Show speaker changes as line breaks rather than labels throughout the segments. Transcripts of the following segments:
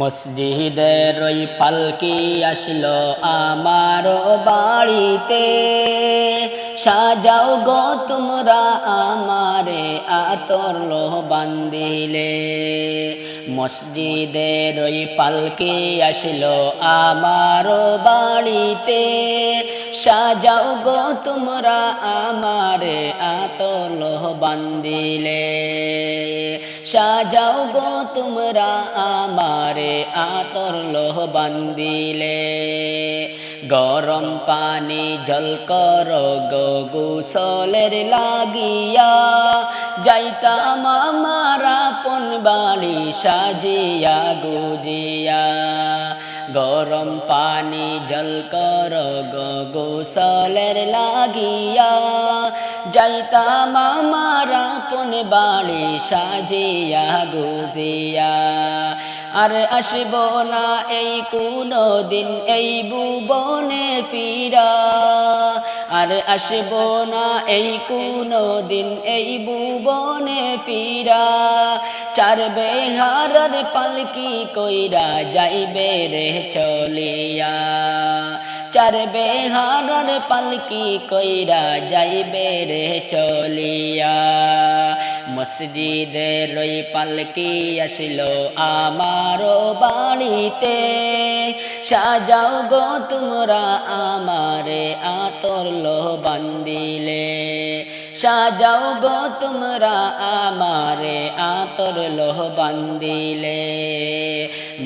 মসজিদের ওই পালকি আসলো আমার বাড়িতে। সাজাও গো তোমরা আমারে আতর লোহ বান্দিলে মসজিদের ওই পালকি আসলো আমার বাড়িতে। সাজাও গো তোমরা আমারে আতর লোহ বান্দিলে সাজাও গো তোমরা আমারে আতর লোহ বান্দিলে গরম পানি জল কর গো গুসলের লাগিয়া। যাইতাম আমার আপন বাড়ি সাজিয়া গুজিয়া। গরম পানি জল কর গোসলের লাগিয়া। যাইতাম আমার আপন বাড়ি সাজিয়া গুজিয়া। আর আসব না এই কোনো দিন এই ভুবনে ফিরা। আর আসব না এই কোনো দিন এই ভুবনে ফিরা। চার বেহারার পালকি কইরা যাইবে রে চলিয়া। চার বেহারার পালকি কইরা যাইবে রে চলিয়া। মসজিদের ওই পালকি আসলো আমারও বাড়িতে সাজাও গো তোমরা আমারে আতর লোহ বান্দিলে সাজাও গো তোমরা আমারে আতর লোহ বান্দিলে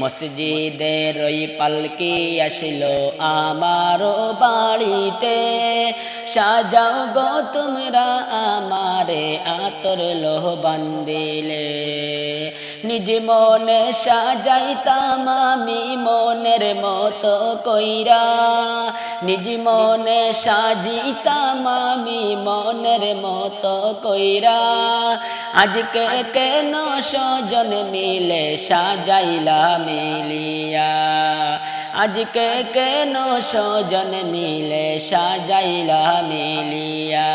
মসজিদের ওই পালকি আসলো আমারও বাড়িতে সাজাও গো তোমরা আমারে আতর লোহ বান্দিলে নিজ মনে সাজাইতাম আমি মনের মতো কইরা। নিজ মনে সাজিতাম আমি মনের মতো কইরা। আজকে কেন সজন মিলে সাজাইলা মিলিয়া? আজকে কেন সজন মিলে সাজাইলা মিলিয়া?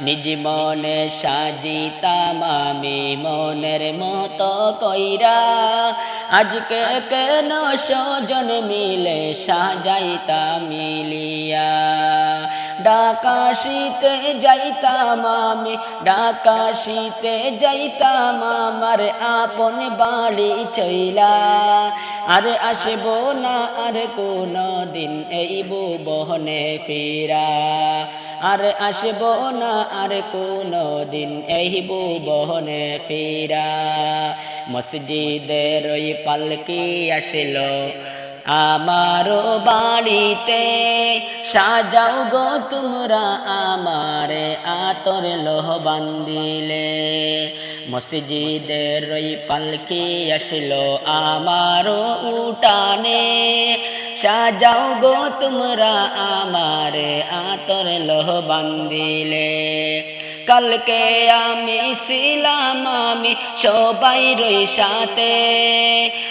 নিজ মনে সাজিতাম আমি মনের মতো কইরা। আজকে কেন সজন মিলে সাজাইতা মিলিয়া? ডাকাশিতে যাইতাম আমি, ডাকাশিতে যাইতাম আমার আপন বাড়ি চইলা। আর আসব না আর কোনো দিন এই বহনে ফিরা। আর আসব না আর কোনো দিন এই বহনে ফিরা। মসজিদের ওই পালকি আসলো আমারও বাড়িতে সাজাও গো তোমরা আমারে আতর লোহ বান্দিলে মসজিদের ওই পালকি আসলো আমারও উঠানে। সাজাও গো তোমরা আমারে আতর লোহ বান্দিলে কালকে আমি ছিলাম আমি সবাই রই সাথে।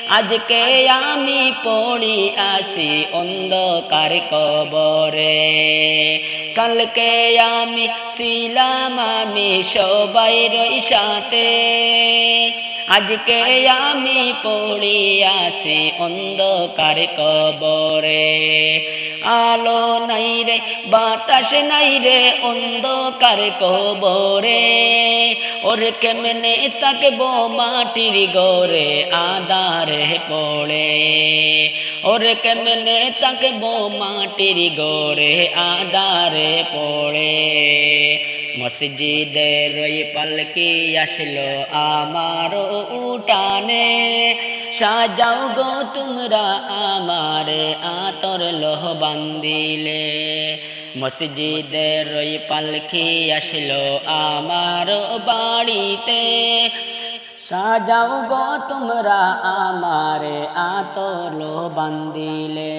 আজকে আমি পড়ি আসি অন্ধকার কবরে। কালকে আমি ছিলাম আমি সবাই রই সাথে। আজকে আমি পড়ি আসি অন্ধকার কবরে। আলো নাই রে, বাতাস নাই রে, অন্ধকার কবরে। ওর কেমনে তাকবো মাটির গরে আদারে পড়ে। ওর কেমনে তাকবো মাটির গরে আদারে পড়ে। মসজিদের পালকি আসলো আমার উঠানে। সাজাও গো তোমরা আমার আতর লোহ বান্দিলে। মসজিদের ওই পালকি আসলো আমার বাড়িতে। সাজাও গো তোমরা আমার আতর লোহ বান্দিলে।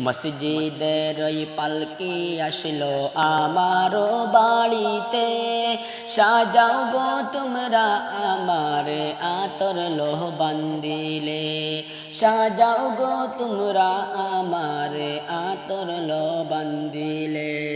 মসজিদের ওই পালকি আসলো আমার বাড়িতে। সাজাও গো তোমরা আমার আতর লোহ বান্দিলে। সাজাও গো তোমরা আমার আতর লোহ বান্দিলে।